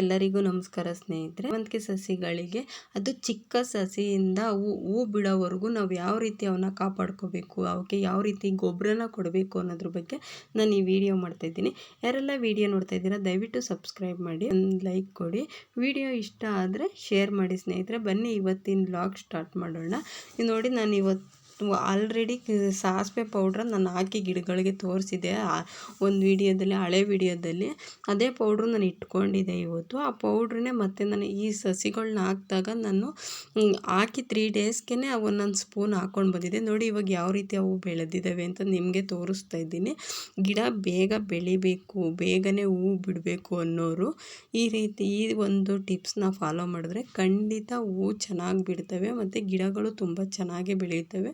ಎಲ್ಲರಿಗೂ ನಮಸ್ಕಾರ ಸ್ನೇಹಿತರೆ. ಸೇವಂತಿಗೆ ಸಸಿಗಳಿಗೆ ಅದು ಚಿಕ್ಕ ಸಸಿಯಿಂದ ಹೂ ಹೂ ಬಿಡೋವರೆಗೂ ನಾವು ಯಾವ ರೀತಿ ಅವನ್ನ ಕಾಪಾಡ್ಕೋಬೇಕು, ಅವಕ್ಕೆ ಯಾವ ರೀತಿ ಗೊಬ್ಬರನ ಕೊಡಬೇಕು ಅನ್ನೋದ್ರ ಬಗ್ಗೆ ನಾನು ಈ ವಿಡಿಯೋ ಮಾಡ್ತಾ ಇದ್ದೀನಿ. ಯಾರೆಲ್ಲ ವಿಡಿಯೋ ನೋಡ್ತಾ ಇದ್ದೀರಾ, ದಯವಿಟ್ಟು ಸಬ್ಸ್ಕ್ರೈಬ್ ಮಾಡಿ, ಒಂದು ಲೈಕ್ ಕೊಡಿ. ವಿಡಿಯೋ ಇಷ್ಟ ಆದರೆ ಶೇರ್ ಮಾಡಿ ಸ್ನೇಹಿತರೆ. ಬನ್ನಿ ಇವತ್ತಿನ ಬ್ಲಾಗ್ ಸ್ಟಾರ್ಟ್ ಮಾಡೋಣ. ನೋಡಿ ನಾನು ಇವತ್ತು ಆಲ್ರೆಡಿ ಸಾಸಿವೆ ಪೌಡ್ರ್ ನಾನು ಹಾಕಿ ಗಿಡಗಳಿಗೆ ತೋರಿಸಿದೆ. ಒಂದು ವಿಡಿಯೋದಲ್ಲಿ, ಹಳೆ ವಿಡಿಯೋದಲ್ಲಿ ಅದೇ ಪೌಡ್ರು ನಾನು ಇಟ್ಕೊಂಡಿದ್ದೆ ಇವತ್ತು. ಆ ಪೌಡ್ರನ್ನೇ ಮತ್ತೆ ನಾನು ಈ ಸಸಿಗಳನ್ನ ಹಾಕಿದಾಗ ನಾನು ಹಾಕಿ ತ್ರೀ ಡೇಸ್ಗೆ ಒಂದೊಂದು ಸ್ಪೂನ್ ಹಾಕ್ಕೊಂಡು ಬಂದಿದ್ದೆ. ನೋಡಿ ಇವಾಗ ಯಾವ ರೀತಿ ಅವು ಬೆಳೆದಿದ್ದಾವೆ ಅಂತ ನಿಮಗೆ ತೋರಿಸ್ತಾ ಇದ್ದೀನಿ. ಗಿಡ ಬೇಗ ಬೆಳಿಬೇಕು, ಬೇಗನೆ ಹೂವು ಬಿಡಬೇಕು ಅನ್ನೋರು ಈ ರೀತಿ ಈ ಒಂದು ಟಿಪ್ಸ್ನ ಫಾಲೋ ಮಾಡಿದ್ರೆ ಖಂಡಿತ ಹೂವು ಚೆನ್ನಾಗಿ ಬಿಡ್ತವೆ. ಮತ್ತು ಗಿಡಗಳು ತುಂಬ ಚೆನ್ನಾಗೇ ಬೆಳೆಯುತ್ತವೆ.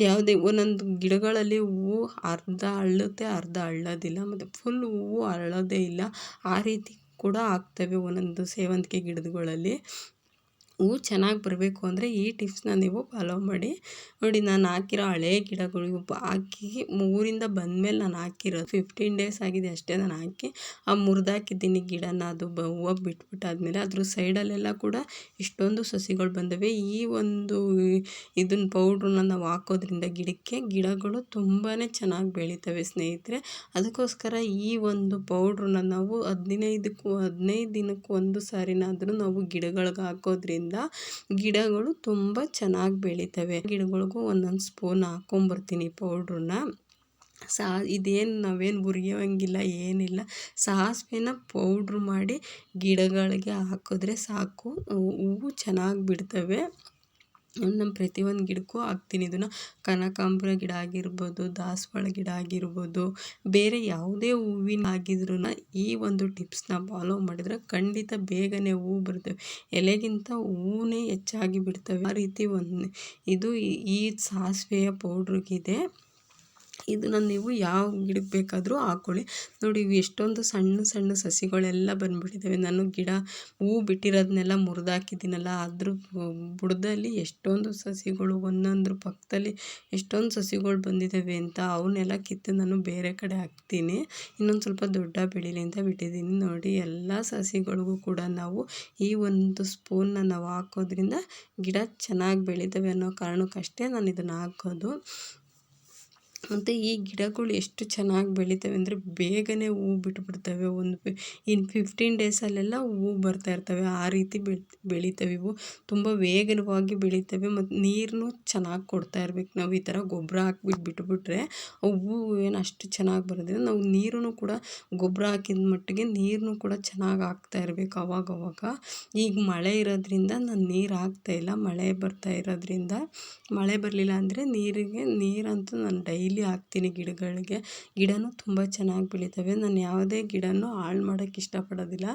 ಯಾವುದೇ ಒಂದೊಂದು ಗಿಡಗಳಲ್ಲಿ ಹೂವು ಅರ್ಧ ಅರಳುತ್ತೆ, ಅರ್ಧ ಅರಳೋದಿಲ್ಲ. ಮತ್ತು ಫುಲ್ ಹೂವು ಅರಳೋದೇ ಇಲ್ಲ. ಆ ರೀತಿ ಕೂಡ ಆಗ್ತವೆ ಒಂದೊಂದು ಸೇವಂತಿಗೆ ಗಿಡಗಳಲ್ಲಿ. ಹೂ ಚೆನ್ನಾಗಿ ಬರಬೇಕು ಅಂದರೆ ಈ ಟಿಪ್ಸ್ನ ನೀವು ಫಾಲೋ ಮಾಡಿ. ನೋಡಿ, ನಾನು ಹಾಕಿರೋ ಹಳೆ ಗಿಡಗಳು ಹಾಕಿ ಮೂರಿಂದ ಬಂದಮೇಲೆ ನಾನು ಹಾಕಿರೋದು. ಫಿಫ್ಟೀನ್ ಡೇಸ್ ಆಗಿದೆ ಅಷ್ಟೇ ನಾನು ಹಾಕಿ. ಆ ಮುರಿದಾಕಿದ್ದೀನಿ ಗಿಡನ, ಅದು ಬ ಹೂವು ಬಿಟ್ಬಿಟ್ಟಾದ್ಮೇಲೆ ಅದ್ರ ಸೈಡಲ್ಲೆಲ್ಲ ಕೂಡ ಇಷ್ಟೊಂದು ಸಸಿಗಳು ಬಂದವೆ. ಈ ಒಂದು ಇದನ್ನ ಪೌಡ್ರನ್ನ ನಾವು ಹಾಕೋದ್ರಿಂದ ಗಿಡಕ್ಕೆ ಗಿಡಗಳು ತುಂಬಾ ಚೆನ್ನಾಗಿ ಬೆಳೀತವೆ ಸ್ನೇಹಿತರೆ. ಅದಕ್ಕೋಸ್ಕರ ಈ ಒಂದು ಪೌಡ್ರನ್ನ ನಾವು ಹದಿನೈದಕ್ಕೂ, ಹದಿನೈದು ದಿನಕ್ಕೂ ಒಂದು ಸಾರಿನಾದರೂ ನಾವು ಗಿಡಗಳಿಗೆ ಹಾಕೋದ್ರಿಂದ ಗಿಡಗಳು ತುಂಬ ಚೆನ್ನಾಗಿ ಬೆಳಿತವೆ. ಗಿಡಗಳಿಗೂ ಒಂದೊಂದು ಸ್ಪೂನ್ ಹಾಕ್ಕೊಂಬರ್ತೀನಿ ಪೌಡ್ರನ್ನ ಸಾ, ಇದೇನು ನಾವೇನು ಹುರಿಯೋಂಗಿಲ್ಲ, ಏನಿಲ್ಲ. ಸಾಸಿವೆನ ಪೌಡ್ರ್ ಮಾಡಿ ಗಿಡಗಳಿಗೆ ಹಾಕಿದ್ರೆ ಸಾಕು. ಹೂವು ಚೆನ್ನಾಗಿ ಬಿಡ್ತವೆ. ನಮ್ಮ ಪ್ರತಿಯೊಂದು ಗಿಡಕ್ಕೂ ಹಾಕ್ತೀನಿ. ಇದನ್ನು ಕನಕಾಂಬರ ಗಿಡ ಆಗಿರ್ಬೋದು, ದಾಸವಾಳ ಗಿಡ ಆಗಿರ್ಬೋದು, ಬೇರೆ ಯಾವುದೇ ಹೂವಿನ ಆಗಿದ್ರೂ ಈ ಒಂದು ಟಿಪ್ಸ್ನ ಫಾಲೋ ಮಾಡಿದರೆ ಖಂಡಿತ ಬೇಗನೆ ಹೂವು ಬರ್ತವೆ ಎಲೆಗಿಂತ ಹೂವೇ ಹೆಚ್ಚಾಗಿ ಬಿಡ್ತವೆ. ಆ ರೀತಿ ಒಂದು ಇದು ಈ ಸಾಸಿವೆಯ ಪೌಡ್ರಿಗಿದೆ ಇದನ್ನು ನೀವು ಯಾವ ಗಿಡಕ್ಕೆ ಬೇಕಾದರೂ ಹಾಕ್ಕೊಳ್ಳಿ ನೋಡಿ, ಇವು ಎಷ್ಟೊಂದು ಸಣ್ಣ ಸಣ್ಣ ಸಸಿಗಳೆಲ್ಲ ಬಂದುಬಿಟ್ಟಿದ್ದಾವೆ. ನಾನು ಗಿಡ, ಹೂ ಬಿಟ್ಟಿರೋದನ್ನೆಲ್ಲ ಮುರಿದಾಕಿದ್ದೀನಲ್ಲ. ಅದ್ರ ಬುಡದಲ್ಲಿ ಎಷ್ಟೊಂದು ಸಸಿಗಳು, ಒಂದೊಂದ್ರ ಪಕ್ಕದಲ್ಲಿ ಎಷ್ಟೊಂದು ಸಸಿಗಳು ಬಂದಿದ್ದಾವೆ ಅಂತ ಅವನ್ನೆಲ್ಲ ಕಿತ್ತು ನಾನು ಬೇರೆ ಕಡೆ ಹಾಕ್ತೀನಿ. ಇನ್ನೊಂದು ಸ್ವಲ್ಪ ದೊಡ್ಡ ಬೆಳೀಲಿ ಅಂತ ಬಿಟ್ಟಿದ್ದೀನಿ. ನೋಡಿ, ಎಲ್ಲ ಸಸಿಗಳಿಗೂ ಕೂಡ ನಾವು ಈ ಒಂದು ಸ್ಪೂನ್ನ ನಾವು ಹಾಕೋದ್ರಿಂದ ಗಿಡ ಚೆನ್ನಾಗಿ ಬೆಳೀತವೆ ಅನ್ನೋ ಕಾರಣಕ್ಕಷ್ಟೇ ನಾನು ಇದನ್ನು ಹಾಕೋದು. ಮತ್ತು ಈ ಗಿಡಗಳು ಎಷ್ಟು ಚೆನ್ನಾಗಿ ಬೆಳಿತವೆ ಅಂದರೆ ಬೇಗನೆ ಹೂ ಬಿಟ್ಬಿಡ್ತವೆ. ಒಂದು ಇನ್ನು ಫಿಫ್ಟೀನ್ ಡೇಸಲ್ಲೆಲ್ಲ ಹೂ ಬರ್ತಾ ಇರ್ತವೆ. ಆ ರೀತಿ ಬೆಳಿ, ಬೆಳಿತವೆ ಇವು. ತುಂಬ ವೇಗವಾಗಿ ಬೆಳಿತವೆ ಮತ್ತು ನೀರನ್ನು ಚೆನ್ನಾಗಿ ಕೊಡ್ತಾ ಇರ್ಬೇಕು. ನಾವು ಈ ಥರ ಗೊಬ್ಬರ ಹಾಕ್ಬಿಟ್ಟು ಬಿಟ್ಬಿಟ್ರೆ ಹೂವು ಏನು ಅಷ್ಟು ಚೆನ್ನಾಗಿ ಬರೋದಿಲ್ಲ. ನಾವು ನೀರನ್ನು ಕೂಡ ಗೊಬ್ಬರ ಹಾಕಿದ ಮಟ್ಟಿಗೆ ನೀರನ್ನು ಕೂಡ ಚೆನ್ನಾಗಿ ಹಾಕ್ತಾ ಇರಬೇಕು ಅವಾಗ ಈಗ ಮಳೆ ಇರೋದ್ರಿಂದ ನಾನು ನೀರು ಹಾಕ್ತಾಯಿಲ್ಲ ಮಳೆ ಬರ್ತಾ ಇರೋದ್ರಿಂದ, ಮಳೆ ಬರಲಿಲ್ಲ ಅಂದರೆ ನೀರಿಗೆ, ನೀರಂತೂ ನಾನು ಡೈಲಿ ಡೈಲಿ ಹಾಕ್ತೀನಿ ಗಿಡಗಳಿಗೆ. ಗಿಡನೂ ತುಂಬ ಚೆನ್ನಾಗಿ ಬೆಳಿತವೆ. ನಾನು ಯಾವುದೇ ಗಿಡನೂ ಹಾಳು ಮಾಡೋಕ್ಕೆ ಇಷ್ಟಪಡೋದಿಲ್ಲ.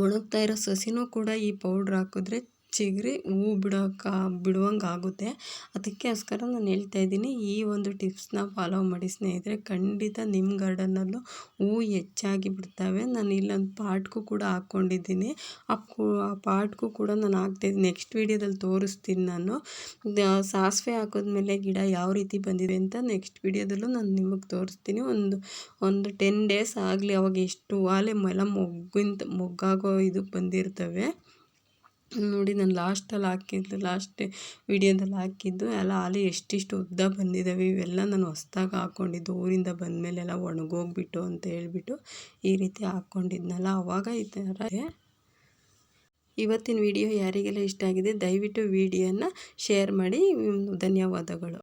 ಒಣಗ್ತಾ ಇರೋ ಸಸಿನೂ ಕೂಡ ಈ ಪೌಡ್ರ್ ಹಾಕಿದ್ರೆ ಚಿಗುರಿ ಹೂ ಬಿಡೋಕೆ ಬಿಡುವಂಗೆ ಆಗುತ್ತೆ. ಅದಕ್ಕೋಸ್ಕರ ನಾನು ಹೇಳ್ತಾ ಇದ್ದೀನಿ, ಈ ಒಂದು ಟಿಪ್ಸ್ನ ಫಾಲೋ ಮಾಡಿ ಸ್ನೇಹಿತರೆ. ಖಂಡಿತ ನಿಮ್ಮ ಗಾರ್ಡನಲ್ಲೂ ಹೂ ಹೆಚ್ಚಾಗಿ ಬಿಡ್ತವೆ. ನಾನು ಇಲ್ಲೊಂದು ಪಾಟ್ಗೂ ಕೂಡ ಹಾಕ್ಕೊಂಡಿದ್ದೀನಿ. ಆ ಪಾಟ್ಗೂ ಕೂಡ ನಾನು ಹಾಕ್ತಾಯಿದ್ದೀನಿ ನೆಕ್ಸ್ಟ್ ವೀಡಿಯೋದಲ್ಲಿ ತೋರಿಸ್ತೀನಿ ನಾನು. ಸಾಸಿವೆ ಹಾಕಿದ್ಮೇಲೆ ಗಿಡ ಯಾವ ರೀತಿ ಬಂದಿದೆ ಅಂತ ನೆಕ್ಸ್ಟ್ ವೀಡಿಯೋದಲ್ಲೂ ನಾನು ನಿಮಗೆ ತೋರಿಸ್ತೀನಿ. ಒಂದು ಒಂದು ಟೆನ್ ಡೇಸ್ ಆಗಲಿ ಅವಾಗ ಎಷ್ಟು ವಾಲೆ ಮೊಲ ಮೊಗ್ಗಿಂತ, ಮೊಗ್ಗಾಗೋ ಇದು ಬಂದಿರ್ತವೆ. ನೋಡಿ ನಾನು ಲಾಸ್ಟಲ್ಲಿ ಹಾಕಿದ್ದು, ಲಾಸ್ಟ್ ವಿಡಿಯೋದಲ್ಲಿ ಹಾಕಿದ್ದು ಎಲ್ಲ ಆಲಿ ಎಷ್ಟಿಷ್ಟು ಉದ್ದ ಬಂದಿದ್ದಾವೆ ಇವೆಲ್ಲ ನಾನು ಹೊಸ್ದಾಗಿ ಹಾಕ್ಕೊಂಡಿದ್ದು ಊರಿಂದ ಬಂದಮೇಲೆಲ್ಲ ಒಣಗೋಗ್ಬಿಟ್ಟು ಅಂತ ಹೇಳ್ಬಿಟ್ಟು ಈ ರೀತಿ ಹಾಕ್ಕೊಂಡಿದ್ನಲ್ಲ ಆವಾಗ ಈ ಥರ ಇವತ್ತಿನ ವಿಡಿಯೋ ಯಾರಿಗೆಲ್ಲ ಇಷ್ಟ ಆಗಿದೆ ದಯವಿಟ್ಟು ವಿಡಿಯೋನ ಶೇರ್ ಮಾಡಿ, ಧನ್ಯವಾದಗಳು.